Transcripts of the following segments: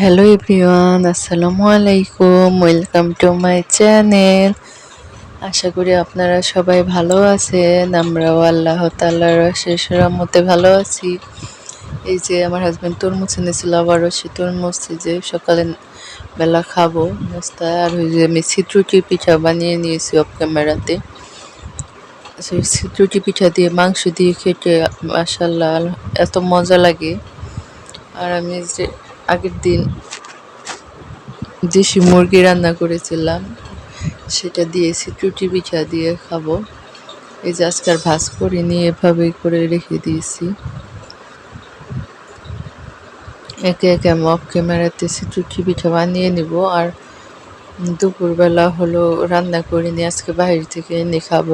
Hello everyone আসসালামু আলাইকুম welcome to my channel আশা করি আপনারা সবাই ভালো আছেন, আমরাও আল্লাহ তাল্লাহর শেষ রহমতে ভালো আছি। এই যে আমার হাজব্যান্ড তরমুজ এনেছিল আবারও সে তরমুজ যে সকালে বেলা খাব, নাস্তা, আর ওই যে আমি সিট্রুটি পিঠা বানিয়ে নিয়েছি অফ ক্যামেরাতে সেই সিট্রুটি পিঠা দিয়ে মাংস দিয়ে খেতে মাসাল্লাহ এত মজা লাগে। আর আমি যে আগের দিন দেশি মুরগি রান্না করেছিলাম, সেটা দিয়েছি, টুটি পিঠা দিয়ে খাব। এই যে আজকাল ভাজ করে নিয়ে এভাবেই করে রেখে দিয়েছি। একে একে আমি অফ ক্যামেরাতে টুটি পিঠা বানিয়ে নিব, আর দুপুরবেলা হলো রান্না করে নিয়ে আজকে বাইরে থেকে এনে খাব।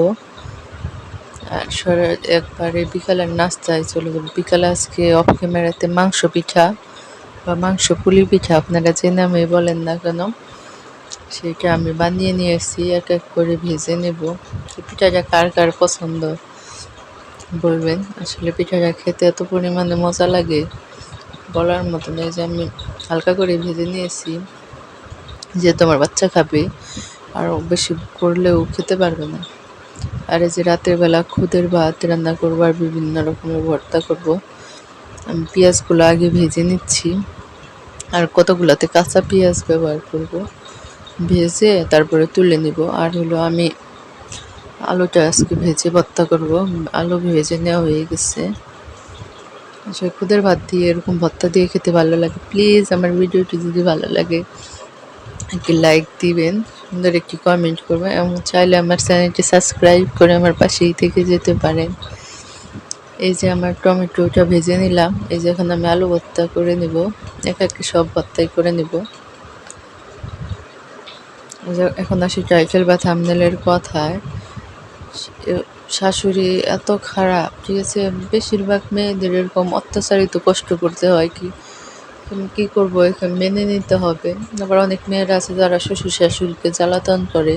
আর সরে একবারে বিকালের নাস্তায় চলে যাব বিকালে আজকে অফ ক্যামেরাতে মাংস পিঠা। বা মাংস পুলি পিঠা আপনারা যে নামে বলেন না কেন, সেটা আমি বানিয়ে নিয়ে এসেছি, এক এক করে ভেজে নেব। পিঠাটা কার কার পছন্দ বলবেন? আসলে পিঠাটা খেতে এত পরিমাণে মজা লাগে বলার মতো নেই যে আমি হালকা করে ভেজে নিয়েছি যে তোমার বাচ্চা খাবে আর বেশি করলেও খেতে পারবে না। আর এই যে রাতের বেলা খুদের ভাত রান্না করব আর বিভিন্ন রকমের ভর্তা করব, আমি পেঁয়াজগুলো আগে ভেজে নিচ্ছি। আর কতগুলোতে কাঁচা পেঁয়াজ ব্যবহার করব। ভেজে তারপরে তুলে নিব। আর হলো আমি আলুটা আজকে ভেজে ভর্তা করব। আলু ভেজে নেওয়া হয়ে গেছে। আসলে খুদের ভাত দিয়ে এরকম ভর্তা দিয়ে খেতে ভালো লাগে? প্লিজ আমার ভিডিওটি যদি ভালো লাগে, একটি লাইক দিবেন, সুন্দর একটি কমেন্ট করবেন এবং চাইলে আমার চ্যানেলটি সাবস্ক্রাইব করে আমার পাশেই থেকে যেতে পারেন। এই যে আমার টমেটোটা ভেজে নিলাম। এই যে এখন আমি আলু ভর্তা করে নিব। এক একে সব ভর্তাই করে নিব। এখন আসি টাইটেল বা থামনেলের কথায়। শাশুড়ি এত খারাপ, ঠিক আছে? বেশিরভাগ মেয়েদের এরকম অত্যাচারিত কষ্ট করতে হয় কি? কী করব? এখানে মেনে নিতে হবে। আবার অনেক মেয়েরা আছে যারা শ্বশুর শাশুড়িকে জ্বালাতন করে।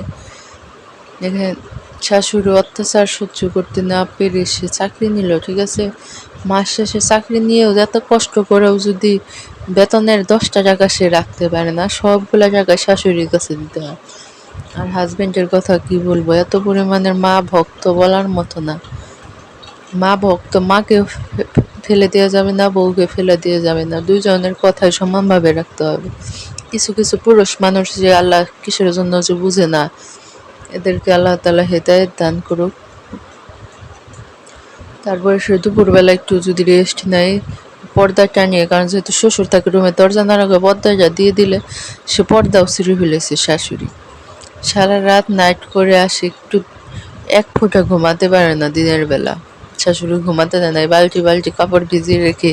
এখানে শাশুড়ি অত্যাচার সহ্য করতে না পেরে সে চাকরি নিল, ঠিক আছে? মাস শেষে চাকরি নিয়েও এত কষ্ট করেও যদি বেতনের দশটা টাকা সে রাখতে পারে না, সবগুলা জায়গায় শাশুড়ির কাছে দিতে হয়। আর হাজবেন্ডের কথা কি বলব, এত পরিমাণের মা ভক্ত বলার মতো না। মা ভক্ত, মাকে ফেলে দেওয়া যাবে না, বউকে ফেলে দেওয়া যাবে না, দুইজনের কথাই সমানভাবে রাখতে হবে। কিছু কিছু পুরুষ মানুষ যে আল্লাহ কিসের জন্য যে বুঝে না এদেরকে আল্লাহ তালা হেদায়ত দান করুক। তারপরে সে দুপুরবেলা একটু যদি রেস্ট নেয়, পর্দা টানিয়ে, কারণ যেহেতু শ্বশুর তাকে রুমে দরজা নাড়াকে পর্দাটা দিয়ে দিলে সে পর্দাও সিঁড়ি ফেলেছে শাশুড়ি। সারা রাত নাইট করে আসে, একটু এক ফোঁটা ঘুমাতে পারে না দিনের বেলা। শাশুড়ি ঘুমাতে দেয় না বালতি বালতি কাপড় ভিজিয়ে রেখে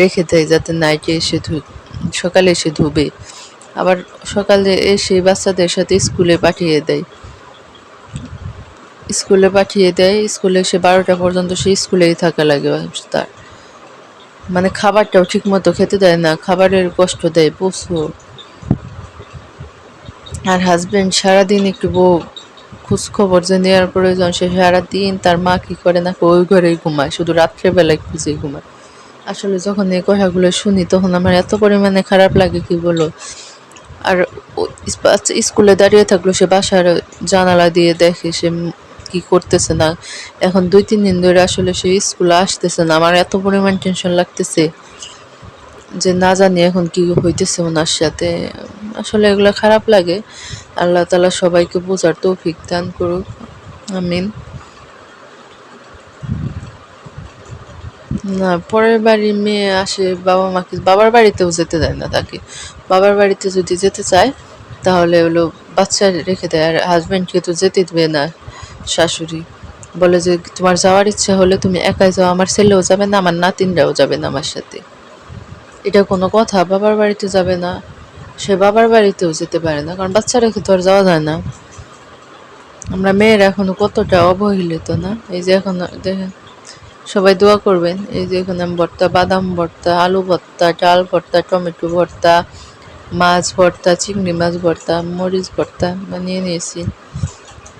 রেখে দেয় যাতে নাইটে এসে ধু সকালে এসে ধুবে। আবার সকালে এসে বাচ্চাদের সাথে স্কুলে পাঠিয়ে দেয়। স্কুলে পাঠিয়ে দেয়, স্কুলে সে বারোটা পর্যন্ত সে স্কুলেই থাকা লাগে তার। মানে খাবারটাও ঠিক মতো খেতে দেয় না, খাবারের কষ্ট দেয় প্রচুর। আর হাজব্যান্ড সারাদিন একটু বউ খোঁজ খবর যে নেওয়ার প্রয়োজন সে সারাদিন তার মা কী করে না ওই ঘরেই ঘুমায়, শুধু রাত্রেবেলায় খুঁজে ঘুমায়। আসলে যখন এই কথাগুলো শুনি তখন আমার এত পরিমাণে খারাপ লাগে, কি বলো আর স্কুলে দাঁড়িয়ে থাকল সে বাসার জানালা দিয়ে দেখে সে কি করতেছে না। এখন দুই, তিন দিন ধরে আসলে সে স্কুলে আসতেছে না। আমার এত পরিমাণ টেনশন লাগতেছে যে না জানি এখন কি হইতেছে ওনার সাথে। আসলে এগুলো খারাপ লাগে। আল্লাহ তালা সবাইকে বোঝার তৌফিক দান করুক। আমিন। না, পরের বাড়ির মেয়ে আসে, বাবা মাকে, বাবার বাড়িতেও যেতে দেয় না তাকে। বাবার বাড়িতে যদি যেতে চায়, তাহলে হলো বাচ্চা রেখে দেয়। আর হাজব্যান্ডকে তো যেতে দেবে না। শাশুড়ি। বলে যে, তোমার যাওয়ার ইচ্ছা হলে তুমি একাই যাও, আমার ছেলেও যাবে না, আমার নাতিনরাও যাবে না আমার সাথে। এটা কোনো কথা, বাবার বাড়িতে যাবে না। সে বাবার বাড়িতেও যেতে পারে না, কারণ বাচ্চা রেখে তো আর যাওয়া যায় না। আমরা মেয়েরা এখনও কতটা অবহেলিত না? এই যে এখন দেখেন, সবাই দোয়া করবেন। এই যে এখানে ভর্তা, বাদাম ভর্তা, আলু ভর্তা, ডাল ভর্তা, টমেটো ভর্তা, মাছ ভর্তা, চিংড়ি মাছ ভর্তা, মরিচ ভর্তা বানিয়ে নিয়েছি।